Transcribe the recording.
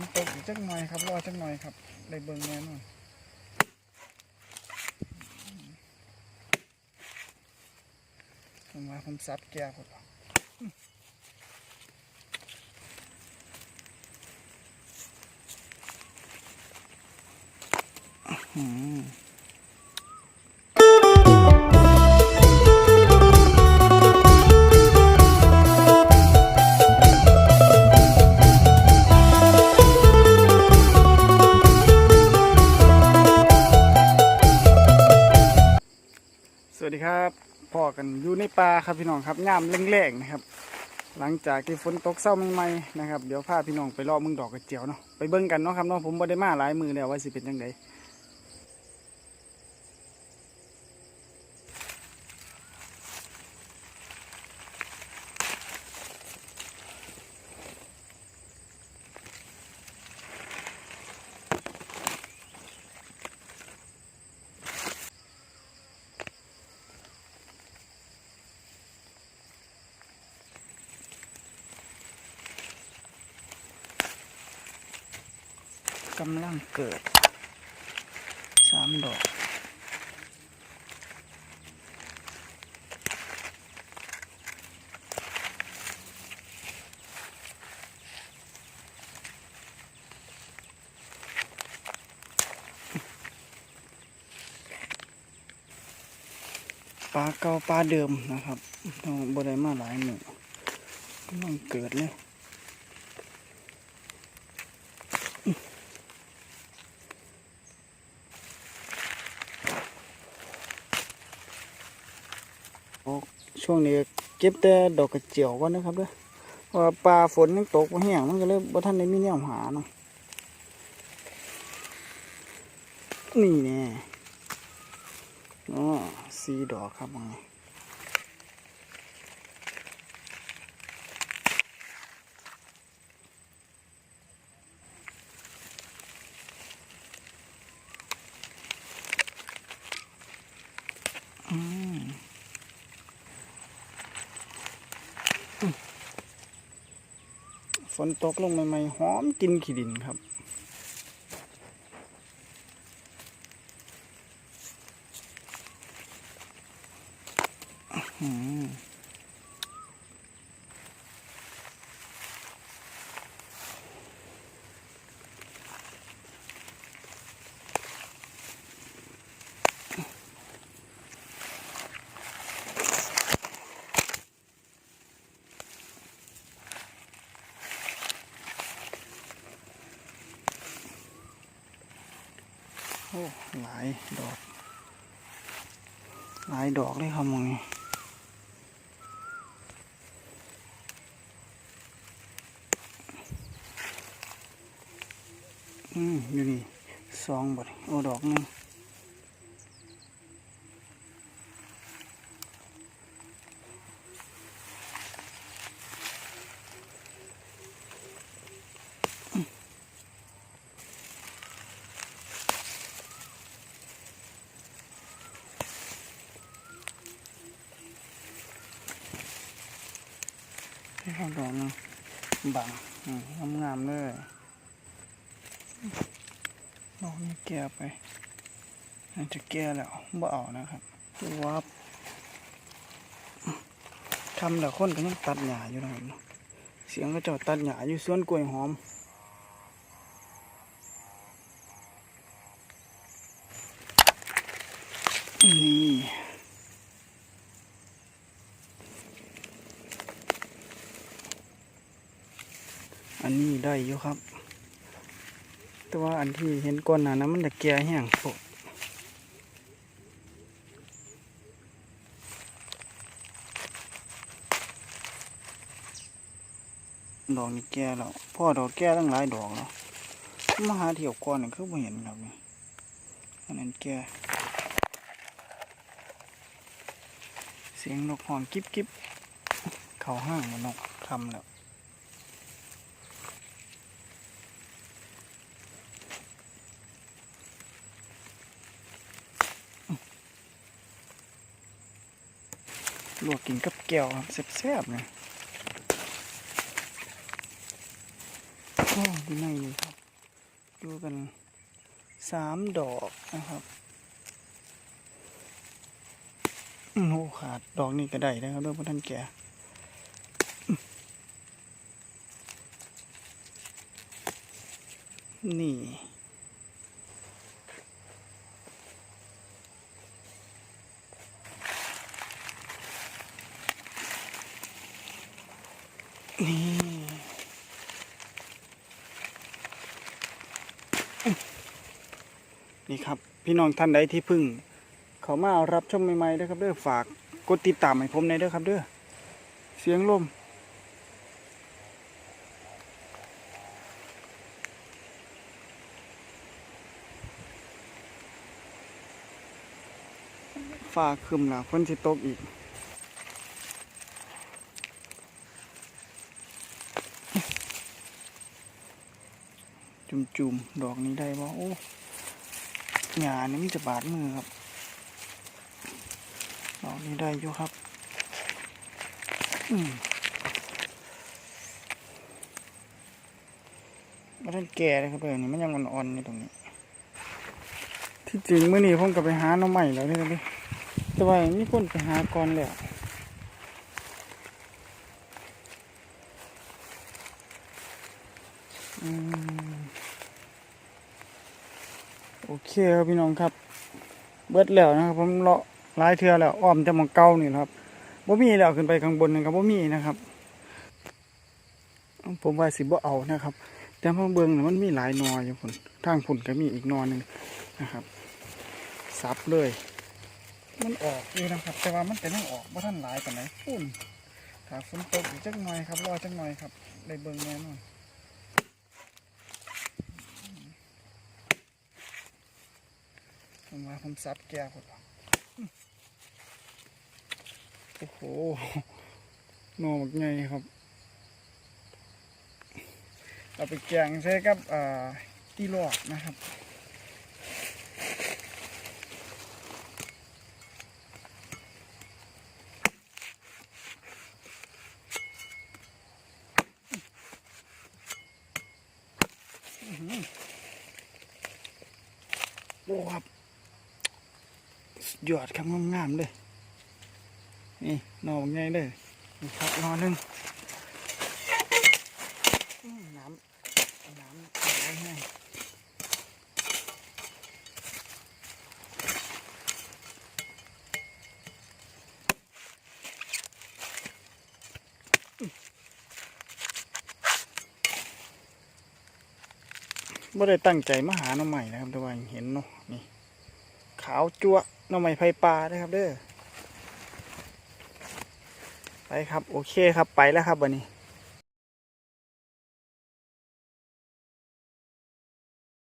นตกอีกจักหน่อยครับรอจักหน่อยครับได้เบิ่งแน่นอนผมว่าผมซัดแก้วครับอืม ดีครับพ่อกันอยู่ในป่าครับพี่น้องครับยามแรงๆนะครับ หลังจากที่ฝนตกเศร้าใหม่ๆนะครับเดี๋ยวพาพี่น้องไปรอมึงดอกกระเจียวเนาะไปเบิ้งกันเนาะครับเนาะผมบ่ได้มาหลายมือแล้วว่าสิเป็นยังไง กำลังเกิดสามดอกปลาเก่าปลาเดิมนะครับเราบ่ได้มาหลายหมู่กำลังเกิดเลย ช่วงนี้เก็บแต่ดอกกระเจียวก่อนนะครับเด้อเพราะว่าปลาฝนยังตกบ่แห้งมันก็เลยบ่ทันได้มีแนวหาเนาะนี่แน่อ๋อสีดอกครับมึงอืม ฝนตกลงใหม่ๆหอมกินขี้ดินครับ อืม อ้หลายดอก หลายดอกเลยครับมึงนี่อืมอยู่นี่สองบดโอ้ดอกนึง ที่เขาดอกนึงบังอืมงามๆเลยดอกนี้แก่ไปอาจะแก่แล้วบ่เอานะครับคือว่าทำแต่คนก็ยังตัดหญ้าอยู่นะครับเนาะเสียงก็จอตัดหญ้าอยู่สวนกล้วยหอมนี่ อันนี้ได้อยู่ครับ แต่ว่าอันที่เห็นก้อนหนานั้นมันจะแก่แห้งโปดอกนี่แก่แล้วพ่อดอกแก่ตั้งหลายดอกแล้วมาหาเที่ยวก้อนนี่คือไม่เห็นครับนี่อันนั้นแก่เสียงนกหอนกิ๊บกิ๊บเขาห้างนนกคำแล้ว ลวกกินกับแก้วครับแซ่บๆเลยโอ้ดูในนี่ครับ ดูกันสามดอกนะครับอื้อโอ้ขาดดอกนี้ก็ได้นะครับด้วยพระท่านแก่นี่ นี่นี่ครับ พี่น้องท่านใดที่พึ่ง เขามารับชมใหม่ๆด้อครับเด้อฝากกดติดตามให้ผมในเด้อครับเด้อเสียงลมฟ้าคึมแล้วฝนสิตกอีก จุ่มๆ ดอกนี้ได้บ่โอ้หญ้านี่มันจะบาดมือครับ ดอกนี้ได้อยู่ครับ อืมมันท่านแก่เลยครับเลยนี่มันยังอ่อนๆอยู่ตรงนี้ ที่จริงเมื่อนี้ผมก็ไปหาหน้องใหม่แล้วนี่เลยแต่ว่ามีคนไปหาก่อนแล้วอืม โอเคครับพี่น้องครับ เบิดแล้วนะครับผมเลาะหลายเทือแล้วอ้อมจะมองเก้านี่ครับบ่มีแล้วขึ้นไปข้างบนนะครับบ่มีนะครับ ผมว่าสิบ่เอานะครับ แต่พอเบิ่งมันมีหลายนออยู่พุ่นทางพุ่นก็มีอีกนอหนึ่งนะครับซับเลย มันออกอยู่นะครับ แต่ว่ามันเป็นยังออกบ่ทันหลายปานไหนพุ่นถ้าฝนตกอีกจักหน่อยครับรอจักหน่อยครับได้เบิ่งแน่นอน ผมว่าผมซับแก้วหมดแล้วโอ้โหนอแบบไงครับ เราไปแกงใช้กับอ่าอีหลอกนะครับอื้อหือโอ้ครับ ยอดครับงามๆเลยนี่หนอนไงเลยนี่ครับนอนหนึ่งอื้อน้ำน้ำไหลให้ไม่ได้ตั้งใจมาหาหน้องใหม่นะครับแต่ว่าเห็นเนาะนี่ ขาวจั่วน้องใหม่ไผ่ปลานะครับเด้อไปครับ โอเคครับไปแล้วครับวันนี้